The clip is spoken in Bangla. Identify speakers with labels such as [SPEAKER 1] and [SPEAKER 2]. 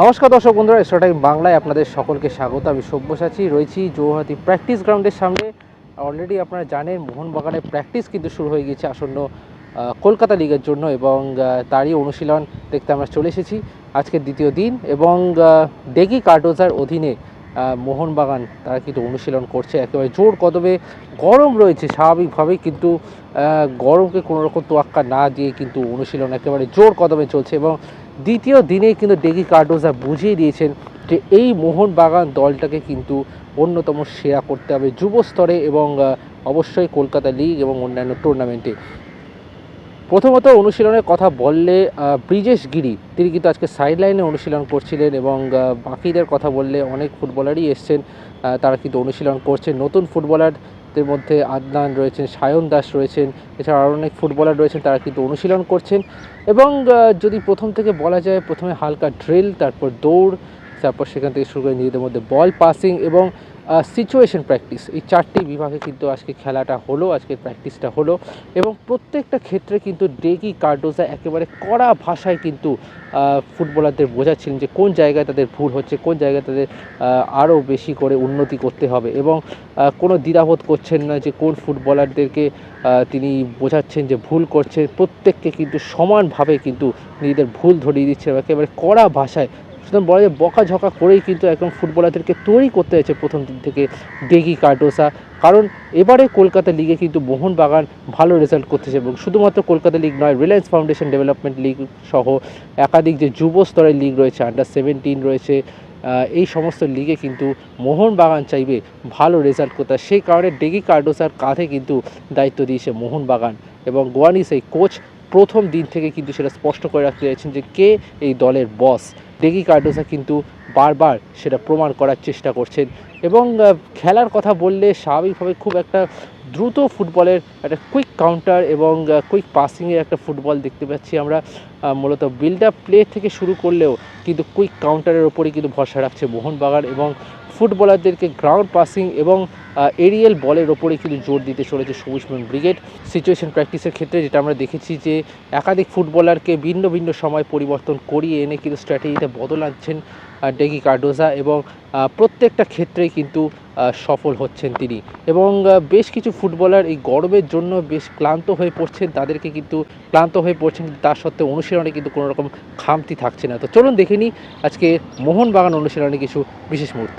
[SPEAKER 1] নমস্কার দর্শক বন্ধুরা, এক্সট্রা টাইম বাংলায় আপনাদের সকলকে স্বাগত। আমি সব্যসাচী, রয়েছি জৌহাতি প্র্যাকটিস গ্রাউন্ডের সামনে। অলরেডি আপনারা জানেন মোহনবাগানের প্র্যাকটিস কিন্তু শুরু হয়ে গেছে আসন্ন কলকাতা লিগের জন্য এবং তারই অনুশীলন দেখতে আমরা চলে এসেছি। আজকের দ্বিতীয় দিন এবং ডেগি কার্ডোজার অধীনে মোহনবাগান, তারা কিন্তু অনুশীলন করছে। একেবারে জোর কদমে গরম রয়েছে স্বাভাবিকভাবেই, কিন্তু গরমকে কোনো রকম তোয়াক্কা না দিয়ে কিন্তু অনুশীলন একেবারে জোর কদমে চলছে এবং দ্বিতীয় দিনে কিন্তু ডেগি কার্ডোজা বুঝিয়ে দিয়েছেন যে এই মোহনবাগান দলটাকে কিন্তু অন্যতম সেরা করতে হবে যুব স্তরে এবং অবশ্যই কলকাতা লিগ এবং অন্যান্য টুর্নামেন্টে প্রথমত অনুশীলনের কথা বললে ব্রিজেশ গিরি, তিনি কিন্তু আজকে সাইড লাইনে অনুশীলন করছিলেন এবং বাকিদের কথা বললে অনেক ফুটবলারই এসছেন। তারা কিন্তু অনুশীলন করছেন। নতুন ফুটবলারদের মধ্যে আদনান রয়েছেন, সায়ন দাস রয়েছেন, এছাড়া আরও অনেক ফুটবলার রয়েছেন, তারা কিন্তু অনুশীলন করছেন। এবং যদি প্রথম থেকে বলা যায়, প্রথমে হালকা ড্রিল তারপর দৌড় তারপর সেখান থেকে শুরু করে নিজেদের মধ্যে বল পাসিং এবং সিচুয়েশন প্র্যাকটিস এই চারটি বিভাগে কিন্তু আজকে খেলাটা হলো, আজকের প্র্যাকটিসটা হলো এবং প্রত্যেকটা ক্ষেত্রে কিন্তু ডেগি কার্ডোজা একেবারে কড়া ভাষায় কিন্তু ফুটবলারদের বোঝাচ্ছিলেন যে কোন জায়গায় তাদের ভুল হচ্ছে, কোন জায়গায় তাদের আরও বেশি করে উন্নতি করতে হবে এবং কোনো দ্বিধাবোধ করছেন না যে কোন ফুটবলারদেরকে তিনি বোঝাচ্ছেন যে ভুল করছে প্রত্যেককে কিন্তু সমানভাবে কিন্তু নিজেদের ভুল ধরিয়ে দিচ্ছে একেবারে কড়া ভাষায় সুতরাং বলা যায় বকাঝকা করেই কিন্তু একদম ফুটবলারদেরকে তৈরি করতে হয়েছে প্রথম দিন থেকে ডেগি কার্ডোসা। কারণ এবারে কলকাতা লিগে কিন্তু মোহনবাগান ভালো রেজাল্ট করতেছে এবং শুধুমাত্র কলকাতা লিগ নয় রিলায়েন্স ফাউন্ডেশন ডেভেলপমেন্ট লিগ সহ একাধিক যে যুব স্তরের লিগ রয়েছে আন্ডার সেভেন্টিন রয়েছে এই সমস্ত লিগে কিন্তু মোহনবাগান চাইবে ভালো রেজাল্ট করতে সেই কারণে ডেগি কার্ডোসার কাঁধে কিন্তু দায়িত্ব দিয়েছে মোহনবাগান এবং গোয়ানিস এই কোচ প্রথম দিন থেকে কিন্তু সেটা স্পষ্ট করে রাখতে চাইছেন যে কে এই দলের বস ডেগি কার্ডোসা কিন্তু বারবার সেটা প্রমাণ করার চেষ্টা করছেন এবং খেলার কথা বললে স্বাভাবিকভাবে খুব একটা দ্রুত ফুটবলের একটা কুইক কাউন্টার এবং কুইক পাসিংয়ের একটা ফুটবল দেখতে পাচ্ছি আমরা মূলত বিল্ড আপ প্লে থেকে শুরু করলেও কিন্তু কুইক কাউন্টারের ওপরেই কিন্তু ভরসা রাখছে মোহনবাগান এবং ফুটবলারদেরকে গ্রাউন্ড পাসিং এবং এরিয়েল বলের ওপরে কিন্তু জোর দিতে চলেছে সবুজমন ব্রিগেড সিচুয়েশন প্র্যাকটিসের ক্ষেত্রে যেটা আমরা দেখেছি যে, একাধিক ফুটবলারকে ভিন্ন ভিন্ন সময় পরিবর্তন করিয়ে এনে কিন্তু স্ট্র্যাটেজিতে বদল আনছেন ডেগি কার্ডোজা এবং প্রত্যেকটা ক্ষেত্রেই কিন্তু সফল হচ্ছেন তিনি। এবং বেশ কিছু ফুটবলার এই গরমের জন্য বেশ ক্লান্ত হয়ে পড়ছেন। তাদেরকে কিন্তু ক্লান্ত হয়ে পড়ছেন। তার সত্ত্বেও অনুশীলনে কিন্তু কোনো রকম খামতি থাকছে না। তো চলুন দেখে নিই আজকে মোহনবাগান অনুশীলনে কিছু বিশেষ মুহূর্ত।